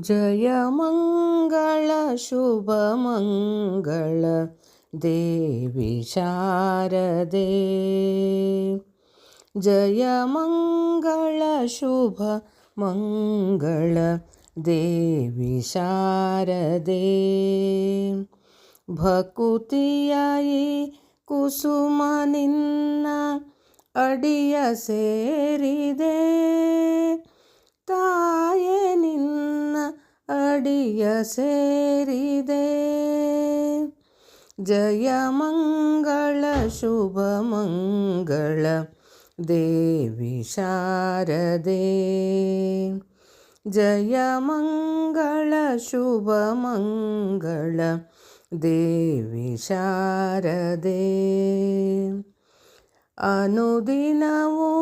जयमङ्गलशुभमङ्गल देवि शारदे। जयमङ्गलशुभमङ्गल देवि शारदे। भकुत कुसुमनिन्न अडिय सेरिदे। ತಾಯೆ ನಿನ್ನ ಅಡಿಯ ಸೇರಿದೆ. ಜಯ ಮಂಗಳ, ಶುಭ ಮಂಗಳ, ದೇವಿ ಶಾರದೆ. ಜಯ ಮಂಗಳ, ಶುಭ ಮಂಗಳ, ದೇವಿ ಶಾರದೆ. ಅನುದಿನವೂ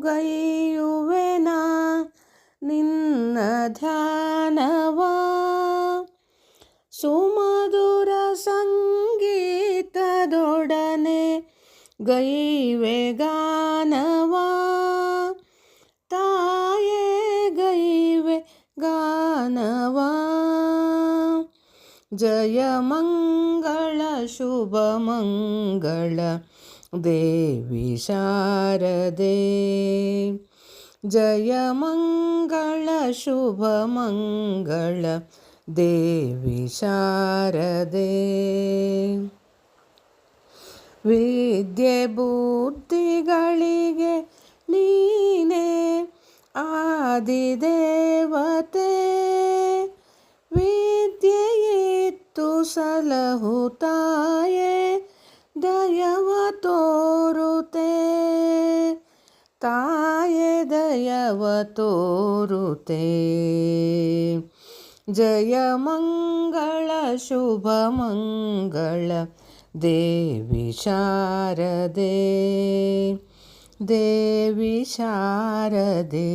ಗೈಯುವೆನ ನಿನ್ನ ಧ್ಯಾನವ ಸುಮಧುರ ಸಂಗೀತದೊಡನೆ ಗೈವೆ ಗಾನವ ತಾಯೇ ಗೈವೆ ಗಾನವ ಜಯ ಮಂಗಳ ಶುಭ ಮಂಗಳ ದೇವಿ ಶಾರದೆ ಜಯ ಮಂಗಳ ಶುಭ ಮಂಗಳ ದೇವಿ ಶಾರದೆ ವಿದ್ಯೆ ಬುದ್ಧಿಗಳಿಗೆ ನೀನೇ ಆದಿದೇವತೆ ವಿದ್ಯೆಯಿತ್ತು ಸಲಹುತ್ತಾಯೇ ದಯವ ತೋರುತೆ ಜಯ ಮಂಗಳ, ಶುಭ ಮಂಗಳ, ದೇವಿ ಶಾರದೆ. ದೇವಿ ಶಾರದೆ.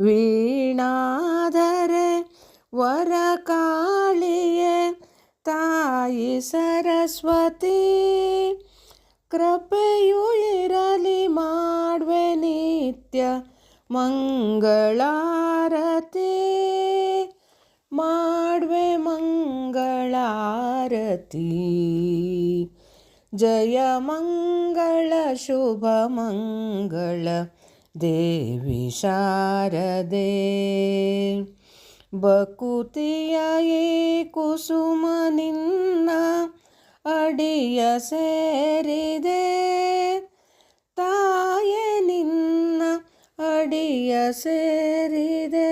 ವೀಣಾದರೆ ವರ ಕಾಳಿಯೇ ತಾಯಿ ಸರಸ್ವತಿ ನಿತ್ಯ ಮಂಗಳಾರತಿ ಮಾಡುವೆ ಮಂಗಳಾರತಿ. ಜಯ ಮಂಗಳ, ಶುಭ ಮಂಗಳ, ದೇವಿ ಶಾರದೆ. ಬಕುತಿಯಾಯಿ ಕುಸುಮ ನಿನ್ನ ಅಡಿಯ ಸೇರಿದೆ. ಅಡಿಯ ಸೇರಿದೆ.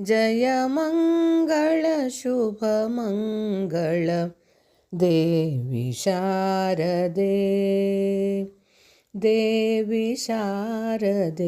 ಜಯ ಮಂಗಳ ಶುಭ ಮಂಗಳ ದೇವಿ ಶಾರದೆ. ದೇವಿ ಶಾರದೆ.